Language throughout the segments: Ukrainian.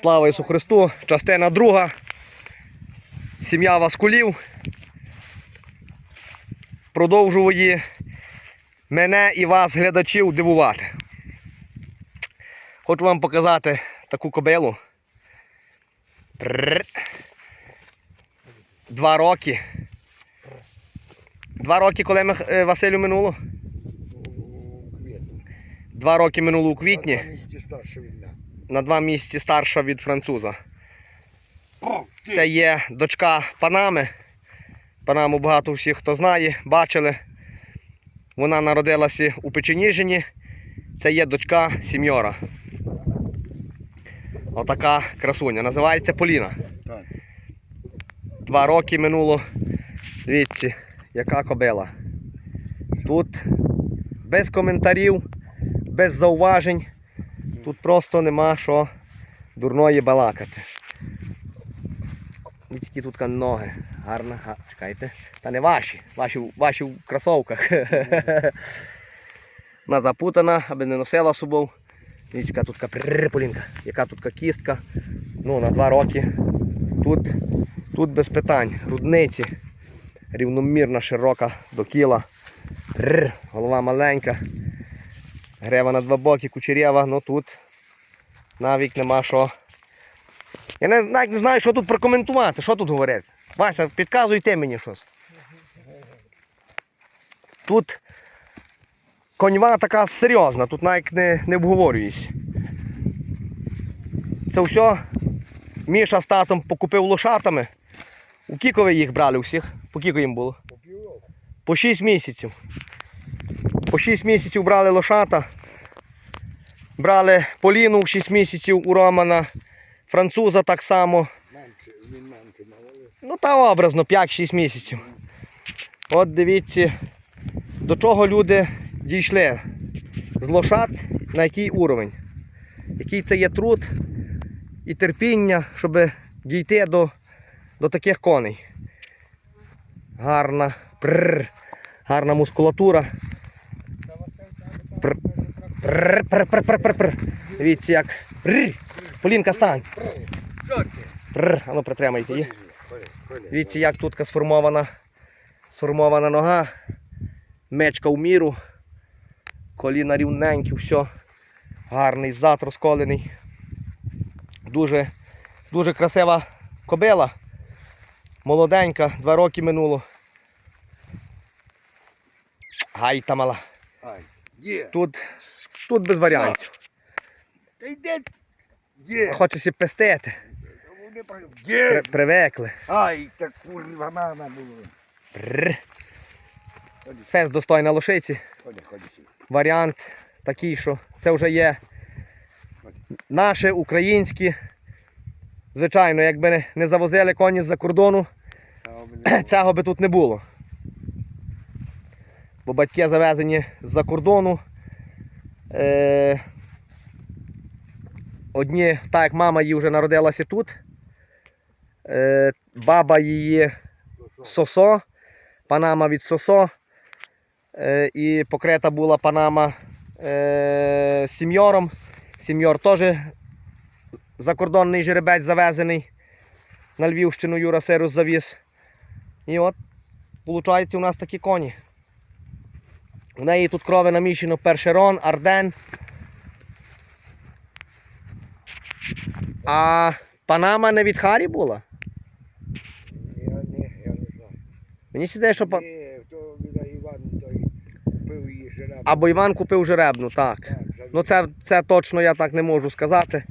Слава Ісу Христу! Частина друга. Сім'я Васкулів. Продовжує мене і вас, глядачів, дивувати. Хочу вам показати таку кобилу. Два роки. Два роки, коли ми, е, Василю минуло? Два роки минуло у квітні. два місяці старше від мене. На два місяці старша від француза. Це є дочка Панами. Панаму багато всіх хто знає, бачили. Вона народилася у Печеніжині. Це є дочка сім'йора. Отака красуня. Називається Поліна. Два роки минуло. Дивіться, яка кобила. Тут без коментарів, без зауважень. Тут просто нема що дурної балакати. Ось Які тут ноги. Гарна, га- чекайте. Та не ваші, ваші, ваші в кросовках. Вона запутана, аби не носила собою. Дивіться, яка тут прррр, яка тут кістка. Ну, на два роки. Тут, тут без питань. Грудниці. Рівномірна, широка до кіла. Голова маленька. Грева на два боки, кучерєва, ну тут навіть нема що. Я не, навіть не знаю, що тут прокоментувати, що тут говорити. Вася, підказуй ти мені щось. Тут коньва така серйозна, тут навіть не, не обговорюєш. Це все Міша з татом покупив лошатами. У Кікові їх брали всіх. По Кіко їм було. По 6 місяців. По 6 місяців брали лошата. Брали Поліну 6 місяців у Романа, француза так само. Ну та образно 5-6 місяців. От дивіться, до чого люди дійшли. З лошад на який уровень. Який це є труд і терпіння, щоб дійти до, до таких коней. Гарна, прррр, гарна мускулатура. Дивіться як. Полінка стань. Що ти? Прррр. А ну притримайте її. Дивіться, як тут сформована, сформована нога, мечка в міру, коліна рівненькі, все. Гарний зад розколений. Дуже, дуже красива кобила. Молоденька, два роки минуло. Гайта мала. Тут, тут без варіантів. Та йде. Є. Хочеться пестити. Вони при- При, Є. привикли. Ай, та курва мама була. Прррр. Фест достойна лошиці. Ходи, ходи сюди. варіант такий, що це вже є наше українське. Звичайно, якби не, не завозили коні з-за кордону, А у мене цього би тут не було. Бо батьки завезені з-за кордону. Е, одні, так як мама її вже народилася тут. Е, баба її Сосо, Панама від Сосо. Е, і покрита була Панама е, сім'йором. Сім'йор теж закордонний жеребець завезений. На Львівщину Юра Сирус завіз. І от, виходить, у нас такі коні. У неї тут крови наміщено першерон, арден. А Панама не від Харі була? Я не, я не знаю. Мені сідає, що па- Ні, то від Іван той купив її жереб. або Іван купив жеребну, так. Так. Ну це, це точно я так не можу сказати,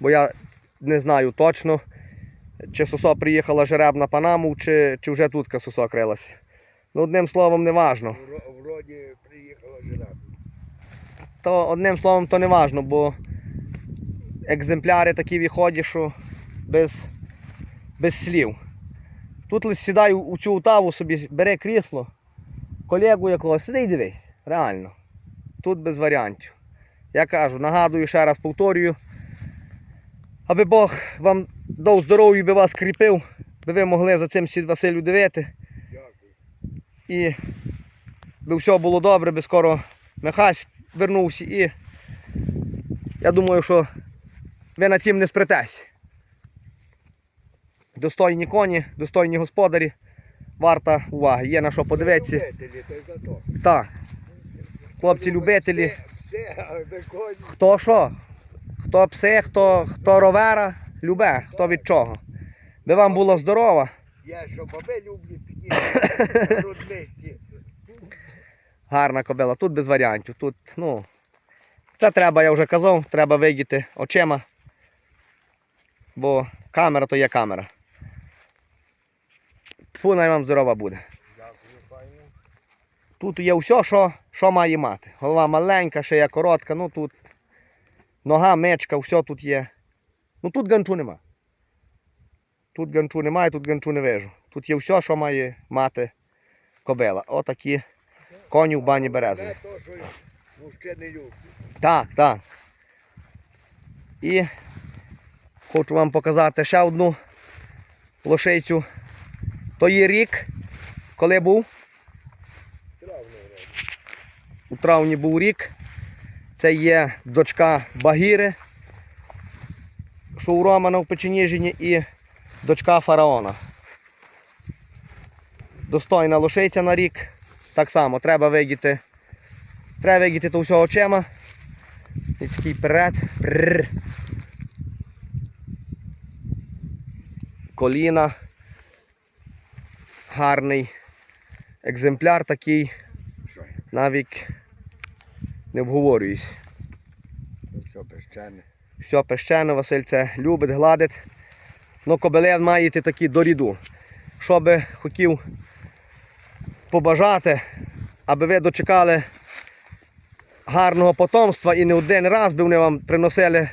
бо я не знаю точно, чи Сосо приїхала жереб на Панаму, чи, чи вже тут Сосо крилася. Ну, одним словом, не важно. Вроді приїхала жереб. То одним словом, то не важно, бо екземпляри такі виходять, що без, без слів. Тут лише сідай у- цю утаву собі, бери крісло, колегу якогось, сиди і дивись, реально. Тут без варіантів. Я кажу, нагадую ще раз повторюю, аби Бог вам дав здоров'я, би вас кріпив, би ви могли за цим сід Василю дивити. І би все було добре, би скоро Михась вернувся і я думаю, що ви на цім не спретесь. Достойні коні, достойні господарі. Варта уваги. Є на що подивитися. Так. Хлопці-любителі. Хто що? Хто пси, хто, хто ровера, любе, хто від чого. Би вам було здорово. Я що баби люблять такі. Гарна кобила. Тут без варіантів. Тут, ну. Це треба, я вже казав, треба видіти очима. Бо камера то є камера. Тьфу, най вам здорова буде. Тут є все, що, що має мати. Голова маленька, шия коротка, ну тут нога, мечка, все тут є. Ну тут ганчу нема. Тут ганчу немає, тут ганчу не вижу. Тут є все, що має мати кобила. Отакі коні в бані березові. Так, так. І хочу вам показати ще одну лошицю. То є рік, коли був. У травні був рік. Це є дочка Багіри, що у Романа в Печеніжині, і дочка фараона. Достойна лошиця на рік. Так само треба видіти. Треба видіти то всього очима. І такий перед. Прррр. Коліна. Гарний екземпляр такий. Навіть не обговорююсь. Все пещане. Все пещене, Василь це любить, гладить. Ну, кобеле маєте такі до ріду. Що би хотів побажати, аби ви дочекали гарного потомства і не один раз би вони вам приносили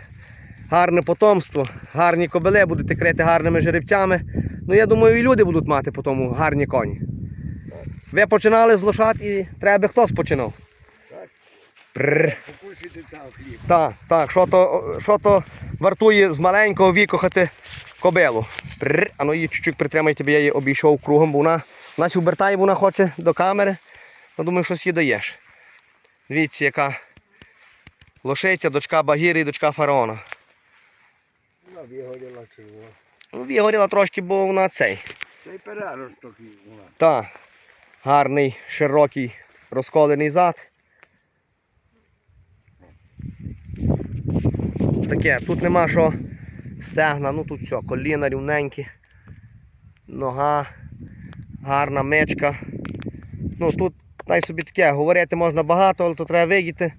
гарне потомство, гарні кобеле, будете крити гарними жеребцями. Ну я думаю, і люди будуть мати по тому гарні коні. Ви починали з лошад і треба би хтось починав. Так. Так, так, що то, що то вартує з маленького віку хати кобилу. Прррр. А ну її чуть-чуть притримайте, бо я її обійшов кругом, бо вона нас обертає, бо вона хоче до камери. Ну, думаю, щось їй даєш. Дивіться, яка лошиця, дочка Багіри і дочка фараона. Вона вигоріла червона. Ну, вигоріла трошки, бо вона цей. Це й переросток вона. Так, гарний, широкий, розколений зад. Таке, тут нема що стегна, ну тут все, коліна рівненькі, нога, гарна мечка. Ну тут дай собі таке, говорити можна багато, але то треба видіти.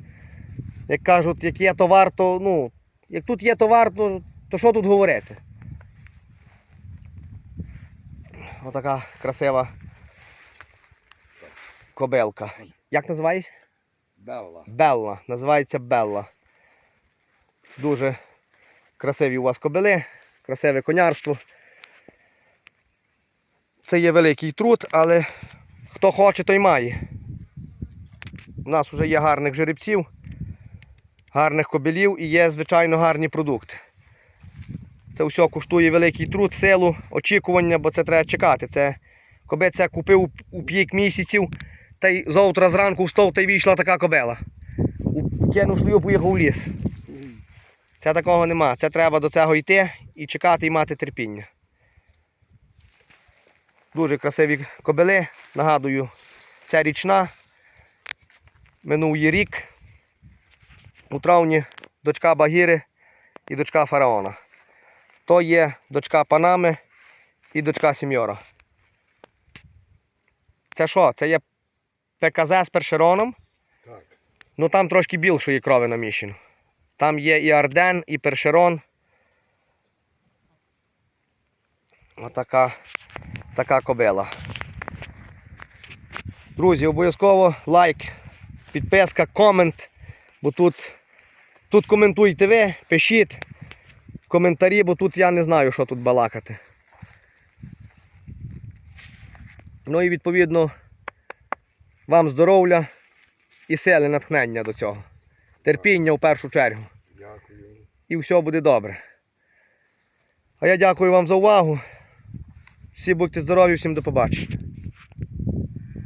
Як кажуть, як є товар, то ну, як тут є товар, то, то що тут говорити? Отака красива кобилка. Як називається? Белла. Белла. Називається Белла. Дуже красиві у вас кобили, красиве конярство. Це є великий труд, але хто хоче, той має. У нас вже є гарних жеребців, гарних кобилів і є, звичайно, гарні продукти. Це все коштує великий труд, силу, очікування, бо це треба чекати. Це, коби це купив у п'ять місяців, та й завтра зранку встав та й вийшла така кобила. У- Кинув шлюб, поїхав у ліс. Це такого нема. Це треба до цього йти і чекати і мати терпіння. Дуже красиві кобили. Нагадую, це річна. Минув її рік. У травні дочка Багіри і дочка фараона. То є дочка Панами і дочка Сім'йора. Це що? Це є ПКЗ з першероном. Так. Ну там трошки більшої крови наміщено. Там є і Арден, і першерон. Отака така кобила. Друзі, обов'язково лайк, підписка, комент. Бо тут, тут коментуйте ви, пишіть коментарі, бо тут я не знаю, що тут балакати. Ну і відповідно вам здоров'я і сили натхнення до цього. Терпіння в першу чергу. Дякую. І все буде добре. А я дякую вам за увагу. Всі будьте здорові, всім до побачення.